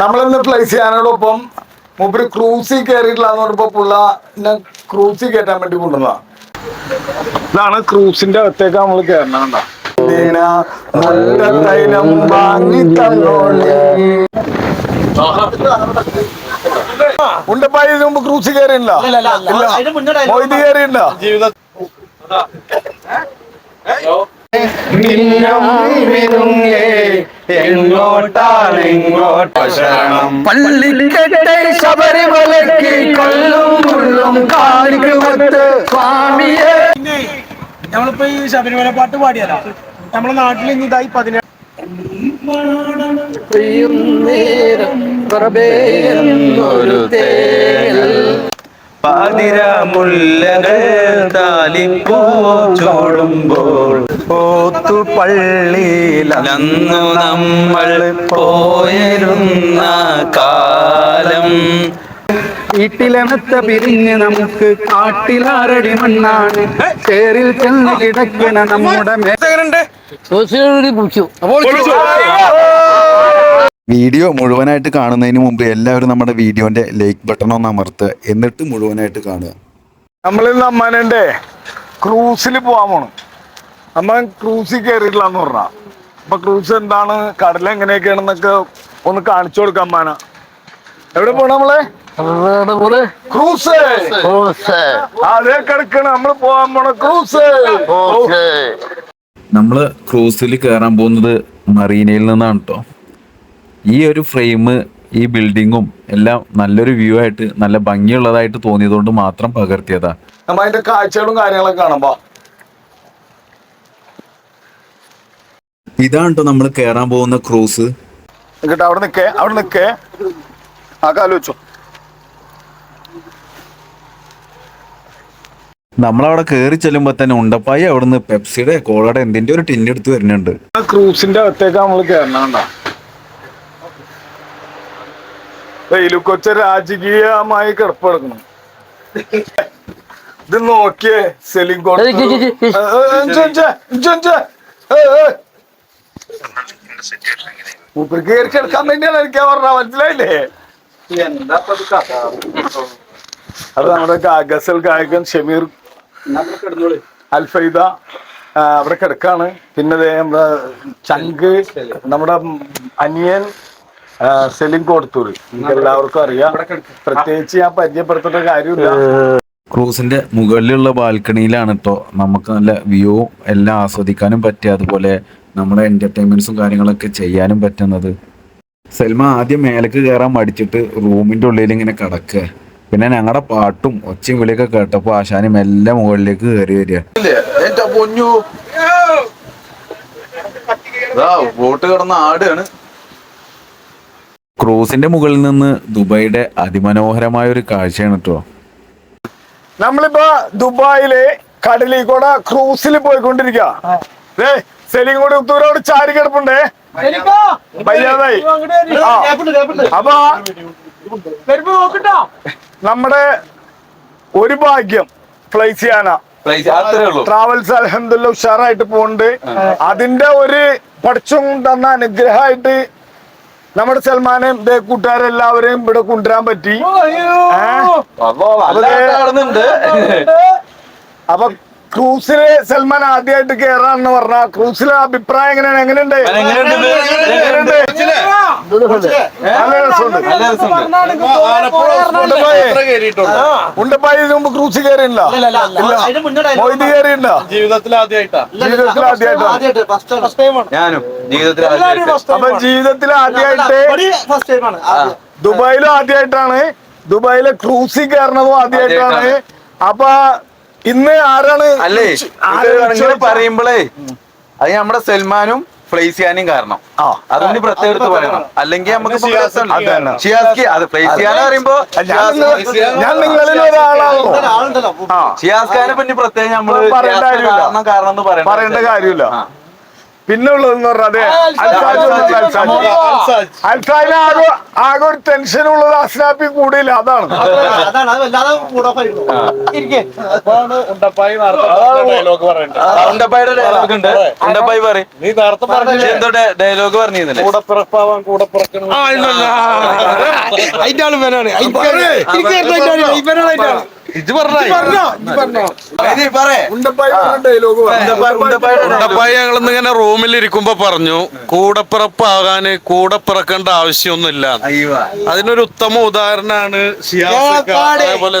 നമ്മളിന്ന് പ്ലേസ് ചെയ്യാനോടൊപ്പം മൂപ്പര് ക്രൂസിൽ കയറിയിട്ടില്ലാന്ന് പറഞ്ഞപ്പോ പുള്ള എന്നെ ക്രൂസിൽ കയറ്റാൻ വേണ്ടി കൊണ്ടുവന്നതാണ് ഇതാണ് ക്രൂസിന്റെ അകത്തേക്ക് നമ്മൾ കയറണണ്ട തൈലം വാങ്ങി തന്നോളേ. ഉണ്ടപ്പായി ഇതിനു മുമ്പ് ക്രൂസ് കയറിയില്ല മൊയ്തി കയറിയില്ല പള്ളിക്കെട്ടെ ശബരിമലയ്ക്ക് കൊല്ലും മുള്ളും കാണിക്കുമത്ത് സ്വാമിയെ. നമ്മളിപ്പോ ഈ ശബരിമല പാട്ട് പാടിയല്ല നമ്മളെ നാട്ടിൽ ഇനി ഇതായി പതിനേഴ് തേങ്ങൽ. പാതിരമുല്ലകൾ താലിപ്പൂ ചോടുമ്പോൾ ഓത്തുപള്ളിയിലന്നു നമ്മൾ പോയിരുന്ന കാലം. വീട്ടിലെമത്ത പിരിഞ്ഞ് നമുക്ക് കാട്ടിലാറടി മണ്ണാണ്. ചേറിൽ ചെന്ന് കിടക്കണ നമ്മുടെ മേ വീഡിയോ മുഴുവനായിട്ട് കാണുന്നതിന് മുമ്പ് എല്ലാവരും നമ്മുടെ വീഡിയോന്റെ ലൈക്ക് ബട്ടൺ ഒന്ന് അമർത്തുക എന്നിട്ട് മുഴുവനായിട്ട് കാണുക. നമ്മളിന്ന് അമ്മാനെ ക്രൂസിൽ പോവാൻ പോണം. അമ്മ ക്രൂസിൽ കയറിയിട്ടില്ലാന്ന് പറഞ്ഞ. അപ്പൊ ക്രൂസ് എന്താണ്? കടൽ എങ്ങനെയൊക്കെയാണെന്നൊക്കെ ഒന്ന് കാണിച്ചു കൊടുക്കാം അമ്മാന. എവിടെ പോണ നമ്മളെ? ക്രൂസ് അതേ കിടക്കണ നമ്മൾ പോവാൻ പോണ ക്രൂസ് നമ്മൾ ക്രൂസിൽ കയറാൻ പോകുന്നത് മറീനയിൽ നിന്നാണ് കേട്ടോ ഈ ഒരു ഫ്രെയിം ഈ ബിൽഡിങ്ങും എല്ലാം നല്ലൊരു വ്യൂ ആയിട്ട് നല്ല ഭംഗിയുള്ളതായിട്ട് തോന്നിയതുകൊണ്ട് മാത്രം പകർത്തിയതാ. നമ്മ അതിന്റെ കാഴ്ചകളും കാര്യങ്ങളൊക്കെ കാണുമ്പോ. ഇതാണ് കേട്ടോ നമ്മൾ കേറാൻ പോകുന്ന ക്രൂസ് കേട്ടോ അവിടെ നിക്കേ അവിടെ നിക്കേ. ആ കാലോചിച്ചോ നമ്മളവിടെ കേറി ചെല്ലുമ്പോ തന്നെ ഉണ്ടപ്പായി അവിടുന്ന് പെപ്സിയുടെ കോളയുടെ എന്തിന്റെ ഒരു ടിന്നെടുത്ത് വരുന്നുണ്ട്. ക്രൂസിന്റെ അകത്തേക്ക് നമ്മൾ കയറണണ്ട കൊച്ച രാജകീയമായി കിടപ്പെടുക്കണം ഇത് നോക്കിയേ സെലിംഗ് മൂപ്പര് കയറി കിടക്കാൻ തന്നെയാണ് എനിക്ക് പറഞ്ഞ മനസ്സിലായില്ലേ? അത് നമ്മുടെ ഗസൽ ഗായകൻ ഷമീർ അൽഫൈദ അവിടെ കിടക്കാണ്. പിന്നെ നമ്മുടെ ചങ്ക് നമ്മുടെ അനിയൻ സെലിം കോടത്തൂർ നിങ്ങൾക്ക് എല്ലാവർക്കും അറിയാം. പ്രത്യേകിച്ച് ഞാൻ പരിചയപ്പെടുത്തേണ്ട കാര്യമില്ല. ക്രൂസിന്റെ മുകളിലുള്ള ബാൽക്കണിയിലാണ് കേട്ടോ നമുക്ക് നല്ല വ്യൂ എല്ലാം ആസ്വദിക്കാനും പറ്റിയ അതുപോലെ നമ്മുടെ എന്റർടൈൻമെന്റ്സും കാര്യങ്ങളൊക്കെ ചെയ്യാനും പറ്റുന്നത്. സെൽമ ആദ്യം മേലേക്ക് കയറാൻ മടിച്ചിട്ട് റൂമിന്റെ ഉള്ളിൽ ഇങ്ങനെ കിടക്കുക പിന്നെ ഞങ്ങളുടെ പാട്ടും ഒച്ചയും വിളിയൊക്കെ കേട്ടപ്പോൾ ആശാനും എല്ലാം മുകളിലേക്ക് കയറി വരിക. ബോട്ട് കിടന്ന ആടാണ് ക്രൂസിന്റെ മുകളിൽ നിന്ന് ദുബായിയുടെ അതിമനോഹരമായ ഒരു കാഴ്ചയാണ് കേട്ടോ നമ്മളിപ്പോ ദുബായിലെ കടലിൽ കൂടെ ക്രൂസിൽ പോയിക്കൊണ്ടിരിക്കുക ഉത്തൂരോട് ചാരി കിടപ്പുണ്ടേ. വയ്യാതായി. അപ്പൊ നോക്കട്ടോ. നമ്മുടെ ഒരു ഭാഗ്യം ഫ്ലൈസിയാന ട്രാവൽസ് അലഹമില്ല ഉഷാറായിട്ട് പോകുന്നുണ്ട് അതിന്റെ ഒരു പഠിച്ചും തന്ന അനുഗ്രഹമായിട്ട് നമ്മുടെ സൽമാനെയും കൂട്ടുകാരെല്ലാവരെയും ഇവിടെ കൊണ്ടുവരാൻ പറ്റി. അപ്പൊ ക്രൂസിൽ സൽമാൻ ആദ്യമായിട്ട് കേറാന്ന് പറഞ്ഞ ക്രൂസിലെ അഭിപ്രായം എങ്ങനെയാണ്? എങ്ങനെയുണ്ട്? എങ്ങനെയുണ്ട്? ഉണ്ടപ്പായി? ഉണ്ടപ്പായി ഇതിനു മുമ്പ് ക്രൂസ് കയറിയില്ല മൊയ്ത് കയറിയില്ല ജീവിതത്തിൽ ആദ്യമായിട്ടാ? ജീവിതത്തിൽ ആദ്യമായിട്ടാണ്. ഞാനും ജീവിതത്തിൽ അപ്പൊ ജീവിതത്തിൽ ആദ്യമായിട്ട് ദുബായിലും ആദ്യമായിട്ടാണ്. ദുബായിലെ ക്രൂസിൽ കയറണതും ആദ്യമായിട്ടാണ്. അപ്പൊ ഇന്ന് ആരാണ് അല്ലേ? പറയുമ്പോളേ പറയുമ്പോഴേ അത് നമ്മുടെ സൽമാനും ഫ്ലൈസ് ചെയ്യാനും കാരണം. ആ. അതിന് പ്രത്യേകം എടുത്ത് പറയണം. അല്ലെങ്കിൽ നമുക്ക് ഷിയാസ്കി അത് പ്ലേസ് ചെയ്യാന്ന് പറയുമ്പോ ഞാൻ ഞാൻ നിങ്ങളിൽ ഒരാളാണല്ലോ ഷിയാസ് ഖാനെ പറ്റി പ്രത്യേകം കാര്യമില്ല. കാരണം കാരണം എന്ന് പറയണ്ട പറയേണ്ട കാര്യമില്ല. പിന്നെ ഉള്ളതെന്ന് പറഞ്ഞത് ആകെ ആകെ ഒരു ടെൻഷൻ ഉള്ളത് അസ്നാപ്പി കൂടിയില്ല അതാണ് ഉണ്ടപ്പായി പറയും നീ നേരത്തെ പറഞ്ഞു എന്തോ ഡയലോഗ് പറഞ്ഞിരുന്നില്ലേ അതിന്റെ ആൾ ഇവനാണ് എനിക്ക് ഇവനാണ് അതിന്റെ ആൾ പറഞ്ഞോ ഡയലോഗ് ഉണ്ടപ്പായി ഞങ്ങൾ ഇങ്ങനെ റൂമിൽ ഇരിക്കുമ്പോ പറഞ്ഞു. കൂടപ്പിറപ്പാകാന് കൂടെ പിറക്കേണ്ട ആവശ്യമൊന്നുമില്ല. അതിനൊരു ഉത്തമ ഉദാഹരണമാണ് അതേപോലെ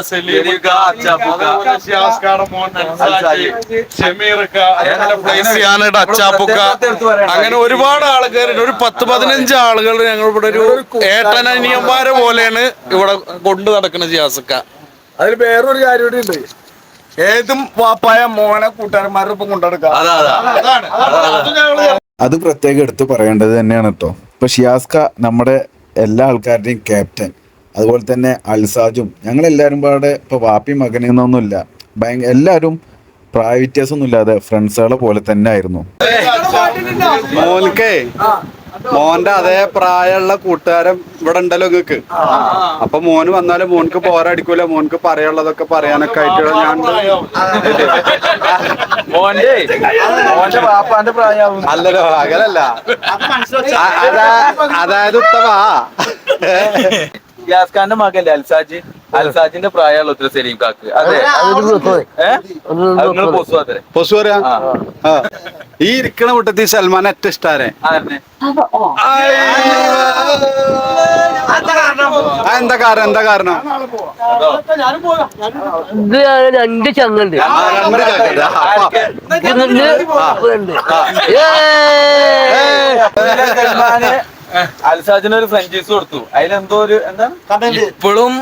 അച്ചാപ്പൂക്ക. അങ്ങനെ ഒരുപാട് ആൾക്കാർ ഒരു പത്ത് പതിനഞ്ച് ആളുകൾ ഞങ്ങൾ ഇവിടെ ഒരു ഏട്ടനനിയന്മാരെ പോലെയാണ് ഇവിടെ കൊണ്ടു നടക്കുന്ന ഷിയാസക്ക അതിൽ വേറൊരു കാര്യം കൂടി ഉണ്ട്. ഏതും വാപ്പായ മോനെ കൂട്ടുകാരന്മാരുടെ ഒപ്പം കൊണ്ടെടുക്കാം. അതാ പ്രത്യേകം എടുത്തു പറയേണ്ടത് തന്നെയാണ് കേട്ടോ. ഇപ്പൊ ഷിയാസ്ക നമ്മുടെ എല്ലാ ആൾക്കാരുടെയും ക്യാപ്റ്റൻ അതുപോലെ തന്നെ അൽസാജും. ഞങ്ങൾ എല്ലാവരും പാടെ ഇപ്പൊ വാപ്പി മകനെന്നൊന്നുമില്ല ഭയങ്കര എല്ലാവരും പ്രായ ഇല്ലാതെ ഫ്രണ്ട്സുകളെ പോലെ തന്നെ ആയിരുന്നു. മോന്റെ അതേ പ്രായമുള്ള കൂട്ടുകാരൻ ഇവിടെ ഉണ്ടല്ലോ നിങ്ങക്ക് അപ്പൊ മോന് വന്നാലും മോൻക്ക് പോരാടിക്കൂല മോൻക്ക് പറയാനുള്ളതൊക്കെ പറയാനൊക്കെ ആയിട്ട് ഞാൻ മോന്റെ മോന്റെ വാപ്പാന്റെ പ്രായം അല്ലല്ലോ അകലല്ല അതായത് ഉത്തമാ. ഗ്യാസ് ഖാന്റെ മകല്ലേ അൽസാജ്? അൽസാജിന്റെ പ്രായമുള്ള ഉത്തര സലീം കാക്ക്. അതെ. ഏഹ് നിങ്ങൾ പൊസു അതെ പറയാ? ആ. ഈ ഇരിക്കണ കൂട്ടത്തിൽ സൽമാൻ ഏറ്റവും ഇഷ്ടാരെ എന്താ കാരണം? എന്താ കാരണം? ഇത് രണ്ട് ചങ്ങണ്ട് അൽസാജിന് ഒരു ഫ്രഞ്ചൈസ് കൊടുത്തു. അതിലെന്തോ ഒരു എന്താണ്? ഇപ്പോഴും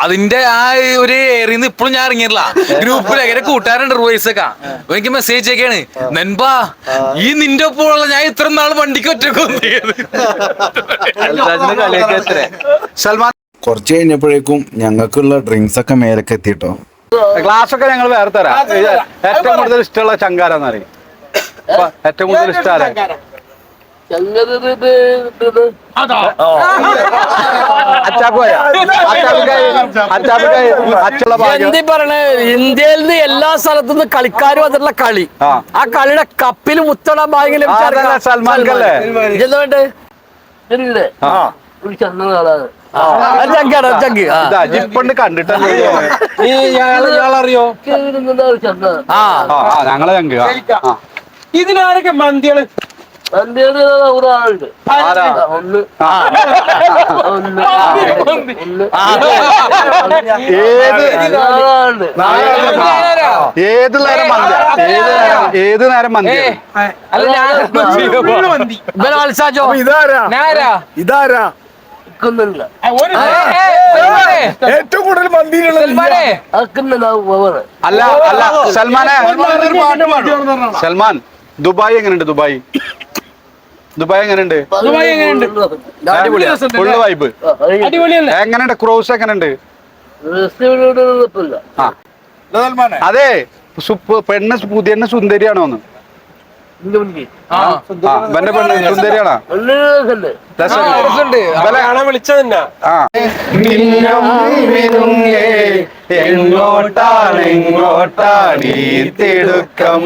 അതിന്റെ ആ ഒരു ഏറിന്ന് ഇപ്പോഴും ഞാൻ ഇറങ്ങിയില്ല ഗ്രൂപ്പിൽ എങ്ങനെ കൂട്ടുകാരുണ്ട് ഒക്കെ. എനിക്ക് മെസ്സേജ് ഒക്കെയാണ് നെൻപാ ഈ നിന്റെ ഒപ്പമുള്ള ഞാൻ ഇത്ര നാൾ വണ്ടിക്ക് ഒറ്റക്കൊന്നും സൽമാൻ കുറച്ച് കഴിഞ്ഞപ്പോഴേക്കും ഞങ്ങൾക്കുള്ള ഡ്രിങ്ക്സ് ഒക്കെ മേലൊക്കെ എത്തിട്ടോ. ഗ്ലാസ് ഒക്കെ ഞങ്ങൾ വേറെ തരാം. ഏറ്റവും കൂടുതൽ ഇഷ്ടമുള്ള ചങ്കാരെന്ന് അറിയും അപ്പൊ ഏറ്റവും കൂടുതൽ ഇഷ്ടാരെ എന്തി പറയണേ? ഇന്ത്യയിൽ നിന്ന് എല്ലാ സ്ഥലത്തു നിന്ന് കളിക്കാർ വന്നിട്ടുള്ള കളി. ആ. കളിയുടെ കപ്പിൽ മുത്തടാൻ ഭാഗ്യം ലഭിച്ച സൽമാൻ? ഇതെന്തുകൊണ്ട് ജിപ്പണ്ട് ഞങ്ങളെ ആ. ഇതിനാരൊക്കെ മന്തികൾ? ഒരാളുണ്ട്? ഒന്ന്. ആ. ഒന്ന്. ഒന്ന്. ഏത്? ഏത് നേരം? മന്തി ഏത് നേരം ഏത് നേരം മന്തി അല്ല ഞാൻ അപ്പൊ ഇതാരാ? ഇതാരാ? ഏറ്റവും കൂടുതൽ മന്തിയിലുള്ളത് അല്ല അല്ല സൽമാനെ. സൽമാൻ ദുബായ് എങ്ങനെയുണ്ട് ദുബായ്? ദുബായ് എങ്ങനെയുണ്ട്? ഫുള്ള് വൈബ് അടിപൊളിയല്ലേ? എങ്ങനെയുണ്ട്? ക്രോസ് എങ്ങനെയുണ്ട്? കുഴപ്പമില്ല. അതെ. പെണ്ണ് പുതിയ സുന്ദരിയാണോ ഒന്ന് ഇവന്റെ പെണ്ണ് സുന്ദരിയാണോ? എങ്ങോട്ടാണ് എങ്ങോട്ടാണ് ഈ തിടുക്കം?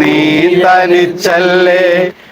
നീ തനിച്ചല്ലേ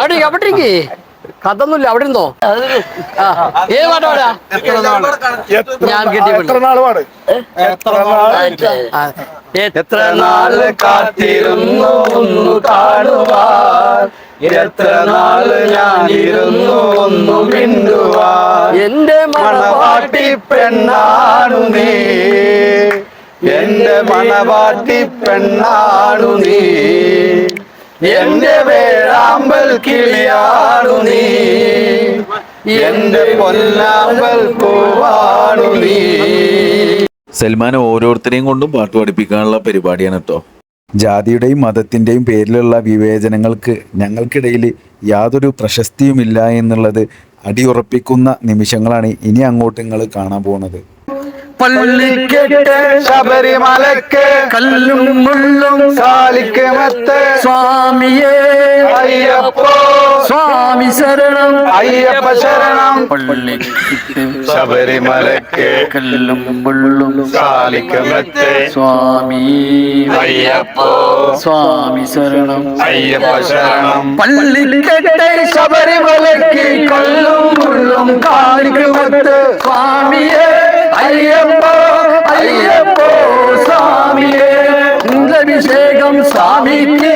അവിടെ അവിടെ കഥൊന്നുമില്ല അവിടെ ഇരുന്നോ? ഏ ഏത് പാട്ടാ ഞാൻ എത്ര നാൾ കാത്തിരുന്നു ഒന്ന് കാണുവാൻ? എത്ര നാൾ ഞാനിരുന്നു ഒന്ന് മിണ്ടുവാൻ? എന്റെ മണവാട്ടി പെണ്ണാണു നീ. എന്റെ മണവാട്ടി പെണ്ണാണു നീ. എന്റെ വേഴാമ്പൽ കിളിയാണു നീ. എന്റെ പൊന്നാമ്പൽ പൂവാണു നീ. സൽമാൻ ഓരോരുത്തരെയും കൊണ്ടും പാട്ട് പഠിപ്പിക്കാനുള്ള പരിപാടിയാണ് കേട്ടോ ജാതിയുടെയും മതത്തിന്റെയും പേരിലുള്ള വിവേചനങ്ങൾക്ക് ഞങ്ങൾക്കിടയിൽ യാതൊരു പ്രശസ്തിയുമില്ല എന്നുള്ളത് അടിയുറപ്പിക്കുന്ന നിമിഷങ്ങളാണ് ഇനി അങ്ങോട്ട് നിങ്ങൾ കാണാൻ പോകുന്നത് പള്ളിക്കെട്ട് ശബരിമലക്ക് കല്ലും മുള്ളും കാലിക്ക് മത്ത് സ്വാമിയേ അയ്യപ്പോ സ്വാമി ശരണം അയ്യപ്പ ശരണം പള്ളിക്കെട്ട് ശബരിമലക്ക് കല്ലും മുള്ളും കാലിക്ക് മത്ത് സ്വാമി അയ്യപ്പോ സ്വാമി ശരണം അയ്യപ്പ ശരണം പള്ളിക്കെട്ട് ശബരിമലയ്ക്ക് കല്ലും മുള്ളും ஐயப்போ ஐயப்போ சாமியே. இந்த அபிஷேகம் சாமிக்கு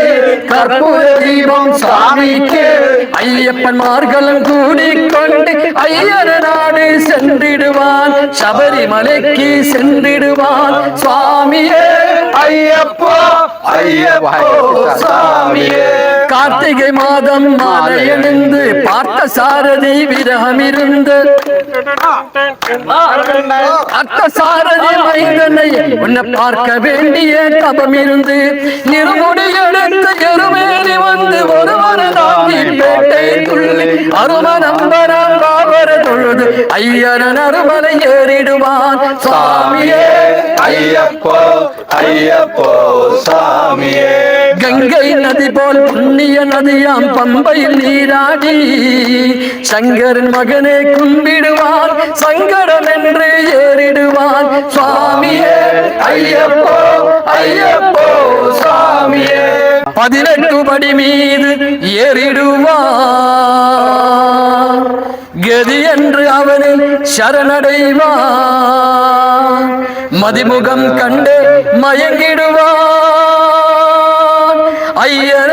கற்பூர தீபம் சாமிக்கு. ஐயப்பன்மார்களும் கூடிக்கொண்டு ஐயர் நாடு சென்றிடுவான். சபரிமலைக்கு சென்றிடுவான். சுவாமியே ஐயப்பா ஐயப்பா சாமியே. கார்த்திகை மாதம் மாலையணிந்து பார்த்த சாரதி விரகமிருந்து அத்த சாரதி மைந்தனை உன்னை பார்க்க வேண்டிய தபம் இருந்து இருமுடி எடுத்து எருமேறி வந்து ஒருவர தாண்டி பேட்டை துள்ளி அருமனம்பரம் பாவர பொழுது ஐயனன் அருமலை ஏறிடுவான். சாமியே ஐயப்போ ஐயப்போ சாமியே. கங்கை நதி போல் புண்ணிய நதியாம் பம்பையில் நீராடி சங்கரன் மகனே கும்பிடுவான் சங்கரன் என்று ஏறிடுவான். சுவாமியே ஐயப்போ ஐயப்போ சாமியே. பதினெட்டு படி மீது ஏறிடுவான். சரணடைவான். மதிமுகம் கண்டு மயங்கிடுவான். ஐயன்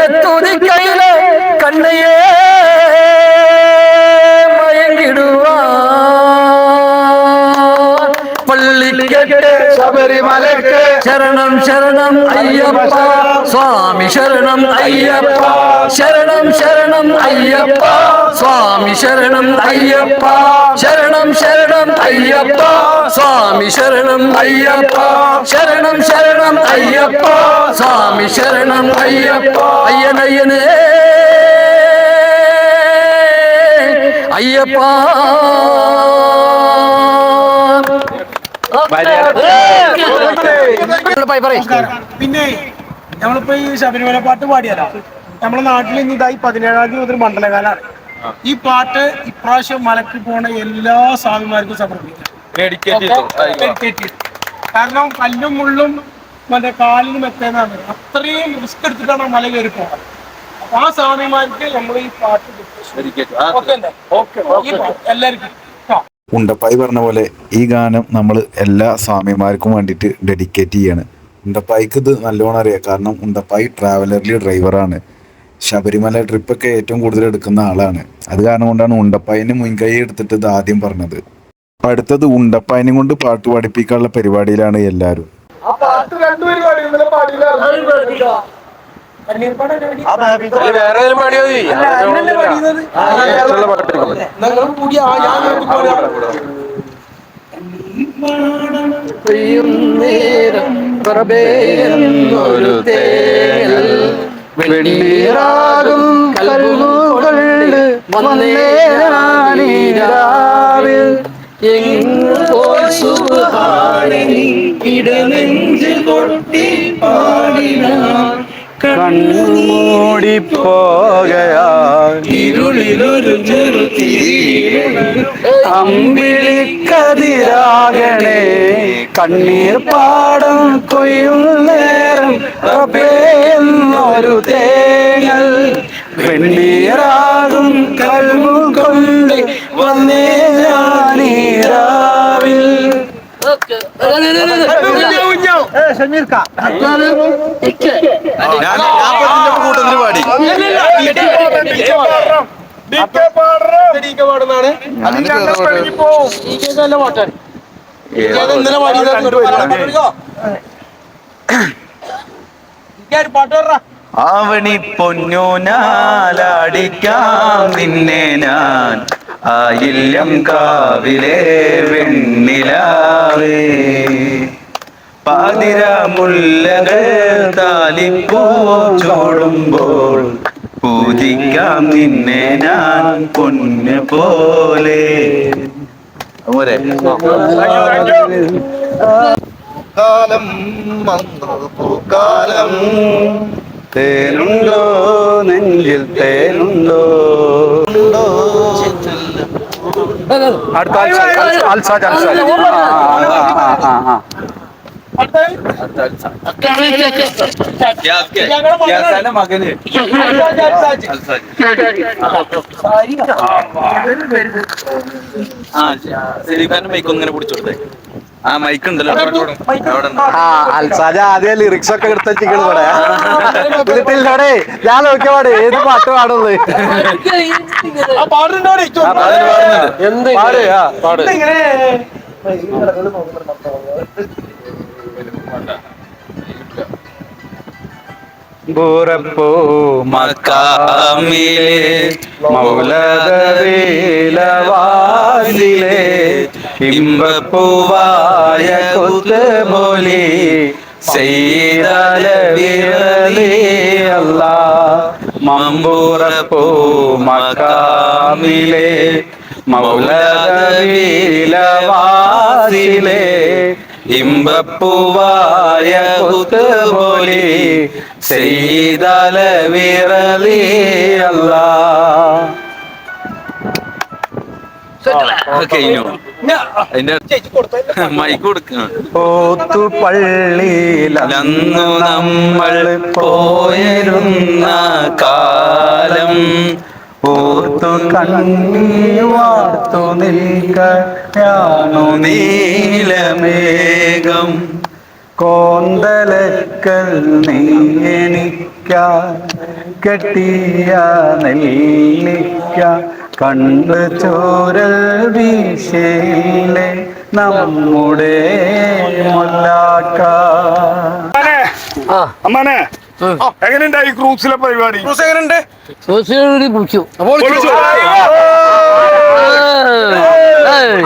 சரணம் சரணம் ஐயப்பா சுவாமி சரணம் ஐயப்பா சரணம் சரணம் ஐயப்பா சுவாமி சரணம் ஐயப்பா சரணம் சரணம் ஐயப்பா சுவாமி சரணம் ஐயப்பா சரணம் சரணம் ஐயப்பா சுவாமி சரணம் ஐயப்பா ஐயன் ஐயனே ஐயப்பா അയ്യനയ്യനേ പറയും പിന്നെ നമ്മളിപ്പോ ഈ ശബരിമല പാട്ട് പാടിയാലോ നമ്മുടെ നാട്ടിൽ ഇന്ന് ഇതായി പതിനേഴാം തീയതി മുതൽ മണ്ഡലകാലാണ്. ഈ പാട്ട് ഇപ്രാവശ്യം മലക്ക് പോണ എല്ലാ സ്വാമിമാർക്കും സമർപ്പിക്കാം. കാരണം കല്ലും മുള്ളും മറ്റേ കാലിനും എത്തേന്നാണ് അത്രയും റിസ്ക് എടുത്തിട്ടാണ് മല കയറി പോകാൻ അപ്പൊ ആ സ്വാമിമാർക്ക് നമ്മൾ ഈ പാട്ട് എല്ലാവർക്കും. ഉണ്ടപ്പായി പറഞ്ഞ പോലെ ഈ ഗാനം നമ്മൾ എല്ലാ സ്വാമിമാർക്കും വേണ്ടിയിട്ട് ഡെഡിക്കേറ്റ് ചെയ്യാണ്. ഉണ്ടപ്പായിക്ക് ഇത് നല്ലോണം അറിയാം. കാരണം ഉണ്ടപ്പായി ട്രാവലറിൽ ഡ്രൈവറാണ് ശബരിമല ട്രിപ്പൊക്കെ ഏറ്റവും കൂടുതൽ എടുക്കുന്ന ആളാണ്. അത് കാരണം കൊണ്ടാണ് ഉണ്ടപ്പായിന് മുൻകൈ എടുത്തിട്ട് ഇത് ആദ്യം പറഞ്ഞത്. അപ്പൊ അടുത്തത് ഉണ്ടപ്പായിനെ കൊണ്ട് പാട്ട് പഠിപ്പിക്കാനുള്ള പരിപാടിയിലാണ് എല്ലാവരും പാടിയോ ഒരു തേങ്ങൽ. വെണ്ണീറാകും കൽവുകൊണ്ട് വന്നേരാനിരാവിൽ എങ്ങോൾ സുഹാരിണി ഇടനെഞ്ച് കൊട്ടി പാടിനാൻ കണ്ണൂടി പോകയാ ഇരുളിലൊരു അമ്പിളിക്കതിരാകണേ. കണ്ണീർ പാടം കൊയ്യും നേരം എന്നൊരു തേങ്ങൽ. വെണ്ണീറാകും കൽമു കൊണ്ട് വന്നേ ഞാനീരാവിൽ കൂട്ടത്തിൽ പാടി ആവണി പൊന്നൂനാലാടിക്കാം നിന്നെ ഞാൻ ആയില്യം കാവിലെ വെണ്ണിലാവേ പാതിര മുല്ലകൾ താലിപ്പൂ ചൂടുമ്പോൾ പൂജിക്കാം നിന്നെ ഞാൻ പൊന്ന് പോലെ. കാലം വന്നു പൂക്കാലം തേനുണ്ടോ നെഞ്ചിൽ തേനുണ്ടോ? അടുത്ത അൽസാജ് ആ ആ ആ ആ. മകന് ആ മൈക്ക് ഒന്നിങ്ങനെ ആ മൈക്ക് ഉണ്ടല്ലോ അൽസാജ് ആദ്യം ലിറിക്സ് ഒക്കെ എടുത്ത് വെച്ചിരിക്കണ ഇവിടെ എന്നിട്ടില്ലടേ ഞാൻ നോക്കിയ പാട് ഏത് പാട്ട് പാടുന്നത്. പാട് ആ പാട് ഇങ്ങനെ ബൂറപ്പൂ മക്കാമിലെ മൗലദീലവാസിലെ ഇമ്പപ്പൂവായ കുത്തുബോലി സെയ്തലവിരലി അല്ലാ മമ്പൂറപ്പൂ മക്കാമിലെ മൗലദീലവാസിലെ ഇമ്പപ്പൂവായ കുത്തുബോലി കൊടുക്കുക പോത്തുപള്ളിയിലന്നു നമ്മൾ പോയിരുന്ന കാലം ഓർത്തു കണ്ണീവാർത്തു നിൽക്കയാണു നീലമേഘം. കോന്തലക്കൽ നീയണിക്ക കെട്ടിയ നെല്ലിക്ക കണ്ട് ചോരൽ വീശയില്ലേ നമ്മുടെ മുല്ലാക്ക. അമ്മാനെ എങ്ങനെയുണ്ടായി ക്രൂസിലെ പരിപാടി? എങ്ങനെയുണ്ട്? പൊളിച്ചോ?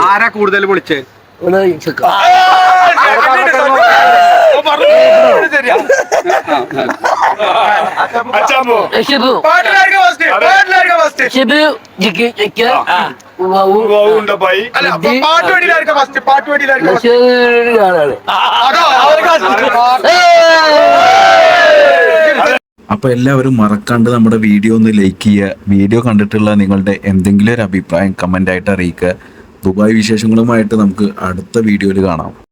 ആരാ കൂടുതൽ വിളിച്ചത്? അപ്പൊ എല്ലാവരും മറക്കാണ്ട് നമ്മുടെ വീഡിയോ ഒന്ന് ലൈക്ക് ചെയ്യുക. വീഡിയോ കണ്ടിട്ടുള്ള നിങ്ങളുടെ എന്തെങ്കിലും ഒരു അഭിപ്രായം കമന്റ് ആയിട്ട് അറിയിക്കുക. ദുബായ് വിശേഷങ്ങളുമായിട്ട് നമുക്ക് അടുത്ത വീഡിയോയിൽ കാണാം.